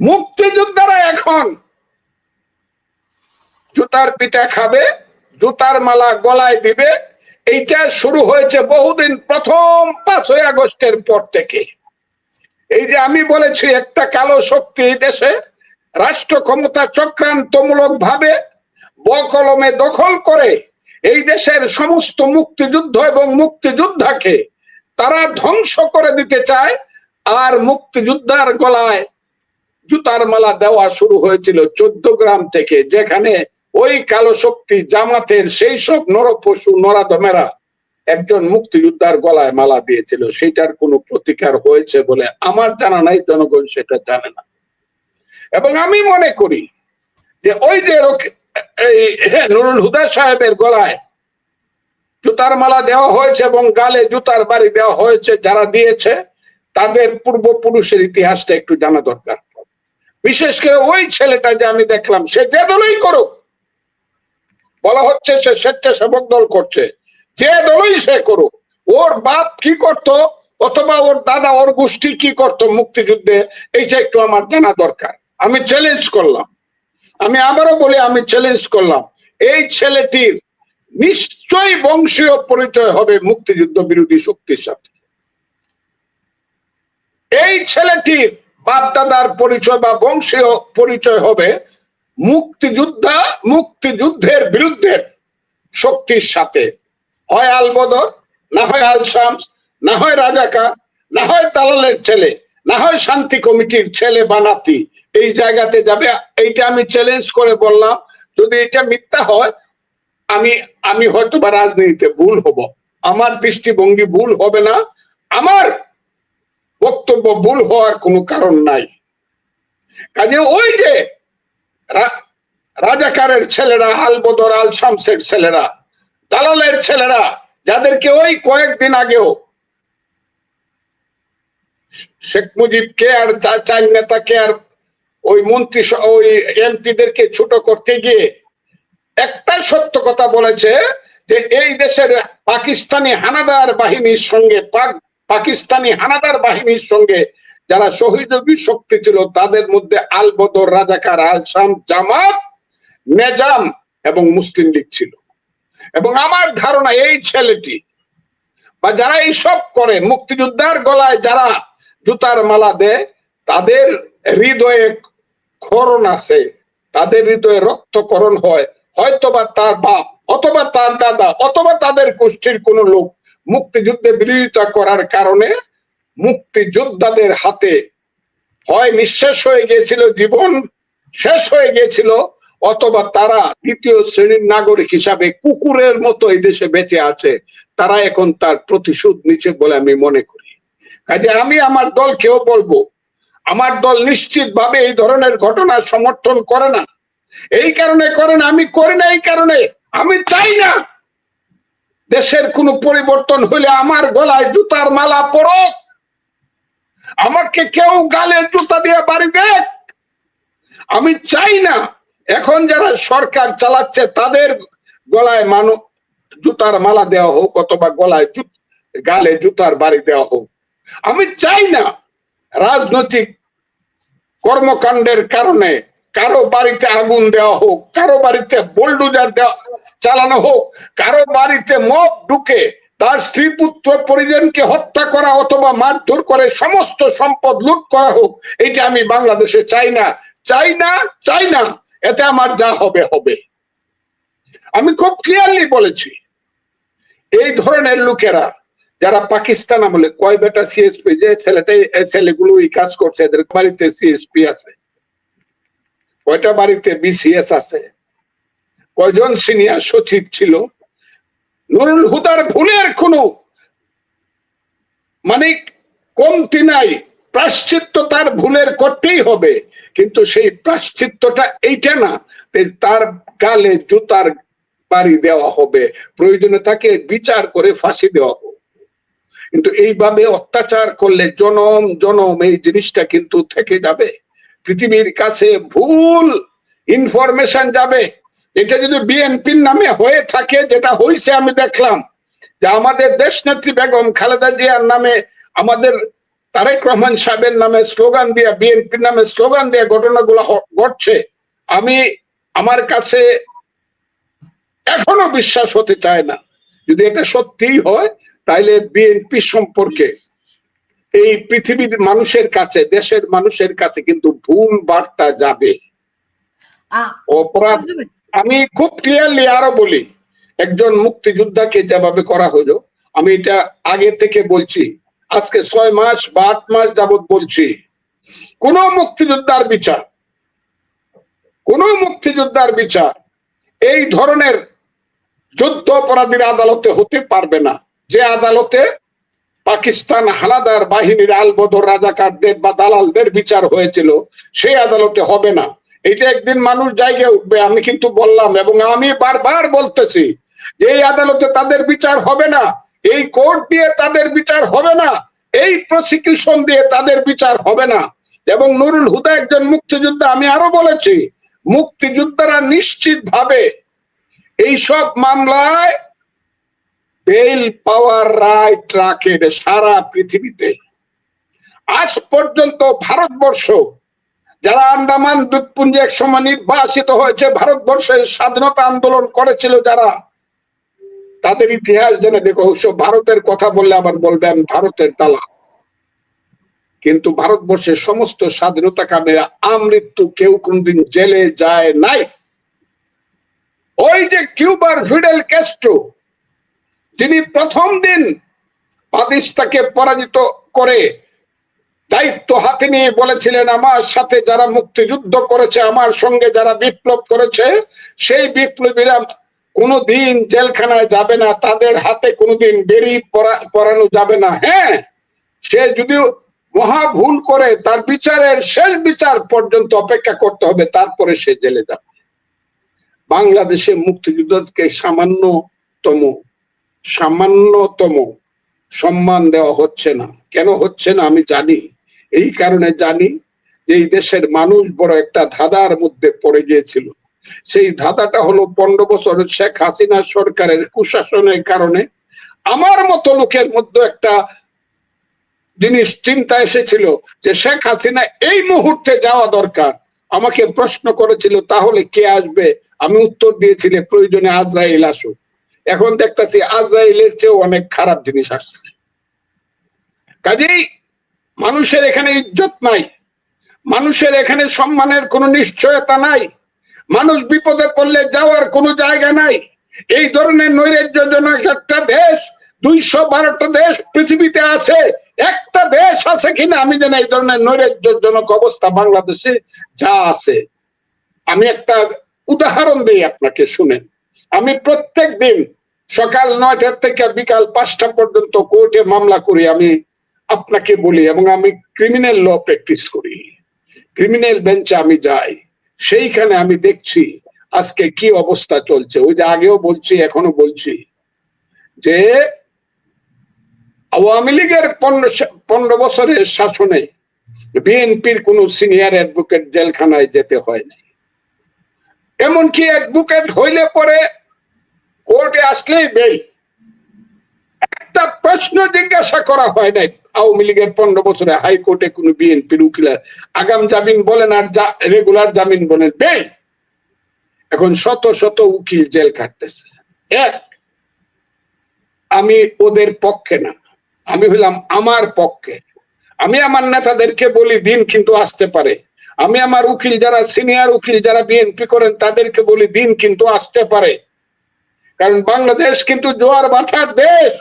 মুক্তিযোদ্ধারা এখন জুতার পিঠা খাবে, জুতার মালা গলায় দিবে। এইটা শুরু হয়েছে বহুদিন প্রথম পাঁচই আগস্টের পর থেকে। এই যে আমি বলেছি, একটা কালো শক্তি দেশে রাষ্ট্র ক্ষমতা চক্রান্তমূলক ভাবে বকলমে দখল করে এই দেশের সমস্ত মুক্তিযুদ্ধ এবং মুক্তিযোদ্ধাকে তারা ধ্বংস করে দিতে চায়, আর মুক্তিযোদ্ধার গলায় জুতার মালা দেওয়া শুরু হয়েছিল চোদ্দ গ্রাম থেকে, যেখানে ওই কালো শক্তি জামাতের সেই সব নর নরপশু নরাদমেরা একজন মুক্তিযোদ্ধার গলায় মালা দিয়েছিল। সেটার কোনো প্রতিকার হয়েছে বলে আমার জানা নাই, জনগণ সেটা জানে না। এবং আমি মনে করি যে ওই যে নুরুল হুদা সাহেবের গলায় জুতার মালা দেওয়া হয়েছে এবং গালে জুতার বাড়ি দেওয়া হয়েছে যারা দিয়েছে, তাদের পূর্বপুরুষের ইতিহাসটা একটু জানা দরকার। বিশেষ করে ওই ছেলেটা যে আমি দেখলাম, সে যে দলই করুক। বলা হচ্ছে সে স্বেচ্ছাসেবক দল করছে। যে দলই সে করুক, ওর বাপ কি করত, অথবা ওর দাদা, ওর গোষ্ঠী কি করত মুক্তিযুদ্ধে, এইটা একটু আমার জানা দরকার। আমি চ্যালেঞ্জ করলাম। আমি আবারও বলি, আমি চ্যালেঞ্জ করলাম। এই ছেলেটির নিশ্চয়ই বংশীয় পরিচয় হবে মুক্তিযুদ্ধ বিরোধী শক্তির সাথে। এই ছেলেটির বাপ দাদার পরিচয় বা বংশীয় পরিচয় হবে মুক্তিযোদ্ধা, মুক্তিযুদ্ধের বিরুদ্ধে শক্তির সাথে। হয় আলবদর না হয় আল শামস, না হয় রাজাকা না হয় তালালের ছেলে, না হয় শান্তি কমিটির ছেলে বানাতি এই জায়গাতে যাবে, এইটা আমি চ্যালেঞ্জ করে বললাম। যদি এটা মিথ্যা হয়, আমি আমি হয়তো বা রাজনীতিতে ভুল হব। আমার দৃষ্টিভঙ্গি ভুল হবে না। আমার বক্তব্য ভুল হওয়ার কোনো কারণ নাই। কাজে ওই যে রাজাকারের ছেলেরা, আলবদর আল শামসের ছেলেরা, দালালের ছেলেরা, যাদেরকে ওই কয়েকদিন আগেও শেখ মুজিবকে আর চা- চার নেতাকে আর ওই মন্ত্রী ওই এমপিদেরকে ছোট করতে গিয়ে একটা সত্য কথা বলেছে যে এই দেশের পাকিস্তানি হানাদার বাহিনীর সঙ্গে পাক পাকিস্তানি হানাদার বাহিনীর সঙ্গে যারা সহযোগী শক্তি ছিল, তাদের মধ্যে আল বদর রাজাকার আল শাম জামাত, নেজাম এবং মুসলিম লীগ ছিল। এবং আমার ধারণা এই ছেলেটি বা যারা এইসব করে, মুক্তিযোদ্ধার গলায় যারা জুতার মালা দেয়, তাদের হৃদয়ে ক্ষরণ আছে, তাদের হৃদয়ে রক্তকরণ হয়, হয়তোবা তার বাপ, অথবা তার দাদা, অথবা তাদের গোষ্ঠীর কোনো লোক মুক্তিযুদ্ধে বিরোধিতা করার কারণে মুক্তিযোদ্ধাদের হাতে হয় নিঃশেষ হয়ে গিয়েছিল জীবন, শেষ হয়ে গিয়েছিল, অথবা তারা দ্বিতীয় শ্রেণির নাগরিক হিসাবে কুকুরের মতো এই দেশে বেঁচে আছে, তারা এখন তার প্রতিশোধ নিচ্ছে বলে আমি মনে করি। কাজে আমি আমার দলকেও বলব, আমার দল নিশ্চিত ভাবে এই ধরনের ঘটনা সমর্থন করে না। এই কারণে করে না আমি করি না এই কারণে, আমি চাই না দেশের কোনো পরিবর্তন হলে আমার গলায় জুতার মালা পড়ো আমাকে কেউ গালে জুতা দিয়ে বাড়ি দেখ। আমি চাই না এখন যারা সরকার চালাচ্ছে তাদের গলায় মানো, জুতার মালা দেওয়া হোক অথবা গলায় জুত, গালে জুতার বাড়ি দেওয়া হোক। আমি চাই না রাজনৈতিক কর্মকাণ্ডের কারণে কারও বাড়িতে আগুন দেওয়া হোক, কারও বাড়িতে বোল্ডুজার দেওয়া, চালানো হোক, কারও বাড়িতে মদ ঢুকে তার স্ত্রী পুত্র পরিজনকে হত্যা করা অথবা মারধর করে সমস্ত সম্পদ লুট করা হোক এইটা আমি বাংলাদেশে চাই না। চাই না চাই না, এতে আমার যা হবে হবে। আমি খুব ক্লিয়ারলি বলেছি, এই ধরনের লোকেরা যারা পাকিস্তান আমলে, কয় বেটা সিএসপি যে ছেলেটাই ছেলেগুলো এই কাজ করছে, এদের বাড়িতে সিএসপি আছে। কয়টা বাড়িতে বিসিএস আছে? কয়জন সিনিয়র সচিব ছিল? নুরুল হুদার ভুলের কোনো মানে কমতি নাই। প্রাশ্চিত্য তার ভুলের করতেই হবে, কিন্তু সেই প্রাশ্চিত্যটা এইটা না তার গালে জুতার বাড়ি দেওয়া হবে, প্রয়োজনে তাকে বিচার করে ফাঁসি দেওয়া হবে কিন্তু এইভাবে অত্যাচার করলে জনম জনম এই জিনিসটা কিন্তু থেকে যাবে। পৃথিবীর কাছে ভুল ইনফরমেশন যাবে। এটা যদি বিএনপির নামে হয়ে থাকে, যেটা হয়েছে আমি দেখলাম, যে আমাদের দেশ নেত্রী বেগম খালেদা জিয়ার নামে আমাদের তারেক রহমান সাহেবের নামে স্লোগান দিয়া বিএনপির নামে স্লোগান দিয়ে ঘটনাগুলো ঘটছে, আমি আমার কাছে এখনও বিশ্বাস হতে চায় না। যদি এটা সত্যিই হয়, তাইলে বিএনপি সম্পর্কে এই পৃথিবীর মানুষের কাছে দেশের মানুষের কাছে কিন্তু ভুল বার্তা যাবে। অপরাধ আমি খুব ক্লিয়ারলি আরও বলি একজন মুক্তিযোদ্ধাকে যেভাবে করা হলো আমি এটা আগে থেকে বলছি আজকে ছয় মাস বা আট মাস যাবত বলছি কোন মুক্তিযোদ্ধার বিচার কোন মুক্তিযোদ্ধার বিচার এই ধরনের যুদ্ধ অপরাধীর আদালতে হতে পারবে না। যে আদালতে পাকিস্তান হানাদার বাহিনীর আলবদর রাজাকারদের বা দালালদের বিচার হয়েছিল, সেই আদালতে হবে না। এটা একদিন মানুষ জায়গায় উঠবে, আমি কিন্তু বললাম এবং আমি বারবার বলতেছি যে এই আদালতে তাদের বিচার হবে না, এই কোর্ট দিয়ে তাদের বিচার হবে না, এই প্রসিকিউশন দিয়ে তাদের বিচার হবে না। এবং নুরুল হুদা একজন মুক্তিযোদ্ধা, আমি আরও বলেছি, মুক্তিযোদ্ধারা নিশ্চিত ভাবে এইসব মামলায় বেল পাওয়ার রাইট রাখে সারা পৃথিবীতে। আজ পর্যন্ত ভারতবর্ষ, যারা আন্দামান দ্বীপপুঞ্জে এক সময় নির্বাসিত হয়েছে, ভারতবর্ষের স্বাধীনতা আন্দোলন করেছিল যারা, তাদের ইতিহাস জেনে দেখো অবশ্য ভারতের কথা বললে আবার বলবেন ভারতের তালা কিন্তু ভারতবর্ষের সমস্ত স্বাধীনতা কামীরা, আমৃত্যু কেউ কোনদিন জেলে যায় নাই। ওই যে কিউবার ফিডেল ক্যাস্ট্রো যিনি প্রথম দিন পাদিস্তাকে পরাজিত করে দায়িত্ব হাতে নিয়ে বলেছিলেন, আমার সাথে যারা মুক্তিযুদ্ধ করেছে, আমার সঙ্গে যারা বিপ্লব করেছে, সেই বিপ্লবীরা কোনোদিন জেলখানায় যাবে না, তাদের হাতে কোনোদিন বেরি পরানো যাবে না। হ্যাঁ সে যদিও মহা ভুল করে, তার বিচারের শেষ বিচার পর্যন্ত অপেক্ষা করতে হবে, তারপরে সে জেলে যাবে। বাংলাদেশে মুক্তিযুদ্ধকে সামান্যতম সামান্যতম সম্মান দেওয়া হচ্ছে না। কেন হচ্ছে না আমি জানি। এই কারণে জানি যে এই দেশের মানুষ বড় একটা ধাঁধার মধ্যে পড়ে গিয়েছিল। সেই ধাঁধাটা হলো পনেরো বছর শেখ হাসিনা সরকারের কুশাসনের কারণে আমার মতো লোকের মধ্যে একটা জিনিস চিন্তা এসেছিল যে শেখ হাসিনা এই মুহূর্তে যাওয়া দরকার। আমাকে প্রশ্ন করেছিল, তাহলে কে আসবে? আমি উত্তর দিয়েছিলে প্রয়োজনে আজরাইল আসুক। এখন দেখতেছি আজরাইলের চেয়েও অনেক খারাপ জিনিস আসছে। কাজেই মানুষের এখানে ইজ্জত নাই, মানুষের এখানে সম্মানের কোনো নিশ্চয়তা নাই, মানুষ বিপদে পড়লে যাওয়ার কোনো জায়গা নাই। এই ধরনের নৈরাজ্যজনক একটা দেশ, দুইশো বারোটা দেশ পৃথিবীতে আছে, একটা দেশ আছে কিনা আমি জানি এই ধরনের নৈরাজ্যজনক অবস্থা বাংলাদেশে যা আছে। আমি একটা উদাহরণ দিই আপনাকে শুনেন। আমি প্রত্যেক দিন সকাল নয়টা থেকে বিকাল পাঁচটা পর্যন্ত কোর্টে মামলা করি আমি আপনাকে বলি এবং আমি ক্রিমিনাল ল প্র্যাকটিস করি। ক্রিমিনাল বেঞ্চে আমি যাই, সেইখানে আমি দেখছি আজকে কি অবস্থা চলছে। ওই যে আগেও বলছি এখনও বলছি যে আওয়ামী লীগের পনেরো বছরের শাসনে বিএনপির কোন সিনিয়র অ্যাডভোকেট জেলখানায় যেতে হয় নাই। এমনকি অ্যাডভোকেট হইলে পরে কোর্টে আসলেই বেল। একটা প্রশ্ন জিজ্ঞাসা করা হয় নাই। আওয়ামী লীগের পনেরো বছরে হাইকোর্টে কোন বিএনপির উকিল আগাম জামিন বলেন আর রেগুলার জামিন বলেন, বেল। এখন শত শত উকিল জেল কাটতেছে এক, আমি ওদের পক্ষে না। আমি হইলাম আমার পক্ষে। আমি আমার নেতাদেরকে বলি, দিন কিন্তু আসতে পারে। আমি আমার উকিল যারা, সিনিয়র উকিল যারা বিএনপি করেন, তাদেরকে বলি, দিন কিন্তু আসতে পারে। কারণ বাংলাদেশ কিন্তু জোয়ার বাটার দেশ।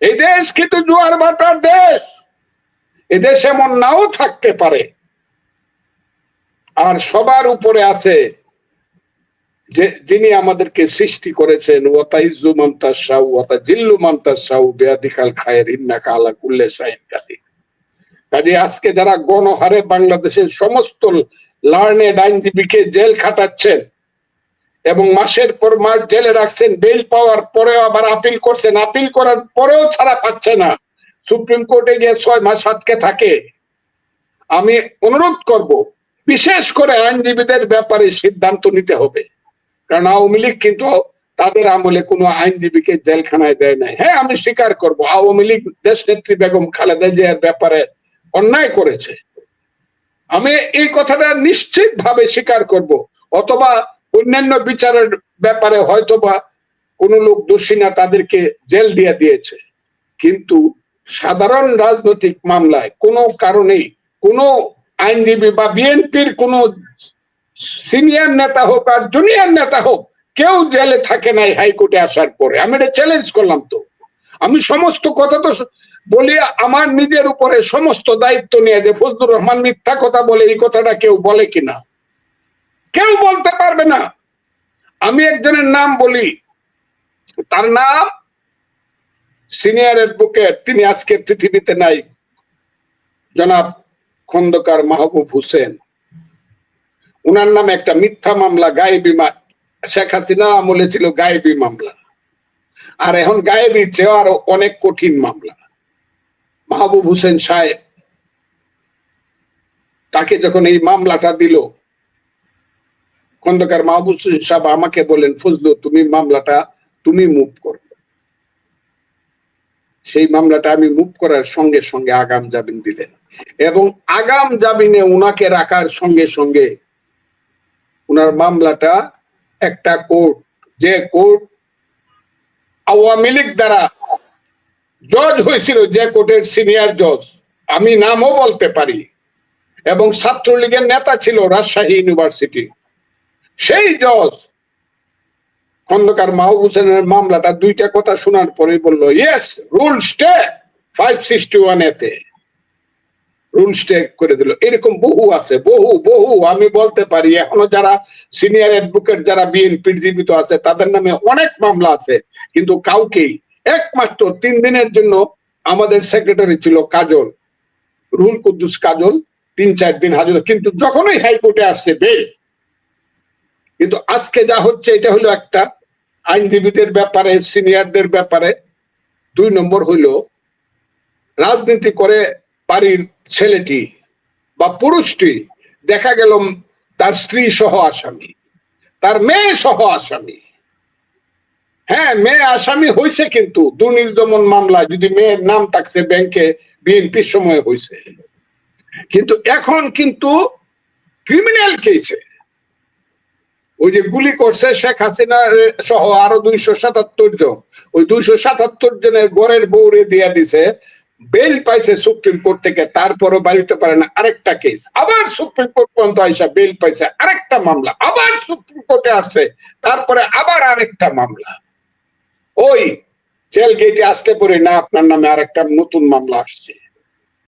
এই দেশ কিন্তু জোয়ার বাটার দেশ। এই দেশ এমন নাও থাকতে পারে। আর সবার উপরে আছে যে যিনি আমাদেরকে সৃষ্টি করেছেন ওয়াতা ইজ্জু মান্তার সাউ ওয়াতা জিল্লু মান্তার সাউ বেয়াদিকাল খায়ের ইন্না কালা কুল্লে শাহিন কাদি কাজে আজকে যারা গণহারে বাংলাদেশের সমস্ত লার্নেড আইনজীবীকে জেল খাটাচ্ছেন এবং মাসের পর মাস জেলে রাখছেন, বেল পাওয়ার পরেও আবার আপিল করছেন। আপিল করার পরেও ছাড়া পাচ্ছে না। সুপ্রিম কোর্টে গিয়ে ছয় মাস আটকে থাকে। আমি অনুরোধ করব, বিশেষ করে আইনজীবীদের ব্যাপারে সিদ্ধান্ত নিতে হবে। কারণ আওয়ামী লীগ কিন্তু তাদের আমলে কোনো আইনজীবীকে জেলখানায় দেয় নাই। হ্যাঁ আমি স্বীকার করব, আওয়ামী লীগ দেশ নেত্রী বেগম খালেদা জিয়ার ব্যাপারে অন্যায় করেছে। আমি এই কথাটা নিশ্চিত ভাবে স্বীকার করব, অথবা অন্যান্য বিচারের ব্যাপারে হয়তোবা কোন লোক দোষী না, তাদেরকে জেল দিয়ে দিয়েছে। কিন্তু সাধারণ রাজনৈতিক মামলায় কোনো কারণেই কোনো আইনজীবী বা বিএনপির কোন সিনিয়র নেতা হোক আর জুনিয়র নেতা হোক কেউ জেলে থাকে নাই হাইকোর্টে আসার পরে। আমি এটা চ্যালেঞ্জ করলাম তো। আমি সমস্ত কথা তো বলি, আমার নিজের উপরে সমস্ত দায়িত্ব নিয়ে যে ফজলুর রহমান মিথ্যা কথা বলে এই কথাটা কেউ বলে কিনা। কেউ বলতে পারবে না। আমি একজনের নাম বলি। তার নাম সিনিয়র অ্যাডভোকেট তিনি আজকে পৃথিবীতে নাই। জনাব খন্দকার মাহবুব হোসেন। উনার নামে একটা মিথ্যা মামলা, গায়েবী শেখ হাসিনা আমলে ছিল গায়েবী মামলা। আর এখন গায়েবী চেয়ে আরও অনেক কঠিন মামলা। মাহবুব হোসেন সাহেব তাকে যখন এই মামলাটা দিল খন্দকার মাহবুব সাহেব আমাকে বলেন, ফজলু, তুমি মামলাটা, তুমি মুভ করো। সেই মামলাটা আমি মুভ করার সঙ্গে সঙ্গে আগাম জামিন দিলেন এবং আগাম জামিনে উনাকে রাখার সঙ্গে সঙ্গে উনার মামলাটা একটা কোর্ট, যে কোর্ট আওয়ামী লীগ দ্বারা জজ হয়েছিল, যে কোর্টের সিনিয়র জজ, আমি নামও বলতে পারি, এবং ছাত্রলীগের নেতা ছিল রাজশাহী ইউনিভার্সিটি সেই জজ খন্দকার মাহবুব হোসেনের মামলাটা দুইটা কথা শোনার পরে বলল yes rule stay five sixty one এতে রুল স্টে করে দিল। এরকম বহু আছে, বহু বহু। আমি বলতে পারি, এখনও যারা সিনিয়র অ্যাডভোকেট যারা বিএনপির জীবিত আছে, তাদের নামে অনেক মামলা আছে। কিন্তু কাউকেই একমাত্র তিন দিনের জন্য আমাদের সেক্রেটারি ছিল কাজল। রুল কুদ্দুস কাজল, তিন চার দিন হাজর কিন্তু যখনই হাইকোর্টে আসছে বেল কিন্তু আজকে যা হচ্ছে, এটা হলো একটা আইনজীবীদের ব্যাপারে, সিনিয়রদের ব্যাপারে। দুই নম্বর হইল রাজনীতি করে বাড়ির ছেলেটি বা পুরুষটি, দেখা গেল তার স্ত্রী সহ আসামি, তার মেয়ে সহ আসামি। হ্যাঁ মেয়ে আসামি হয়েছে কিন্তু, দুর্নীতি দমন মামলা যদি মেয়ের নাম থাকছে ব্যাংকে, বিএনপির সময় হয়েছে। কিন্তু এখন কিন্তু ক্রিমিনাল কেসে ওই যে গুলি করছে শেখ হাসিনা সহ আরও দুইশো সাতাত্তর জন। ওই দুইশো সাতাত্তর জনের গড়ের বৌরে দিয়া দিছে, বেল পাইছে সুপ্রিম কোর্ট থেকে, তারপরও বাড়িতে পারে না আরেকটা কেস আবার সুপ্রিম কোর্ট পর্যন্ত আইসা বেল পাইছে আরেকটা মামলা, আবার সুপ্রিম কোর্টে আসছে, তারপরে আবার আরেকটা মামলা। ওই জেল গেটে আসতে পরে না, আপনার নামে আরেকটা নতুন মামলা আসছে।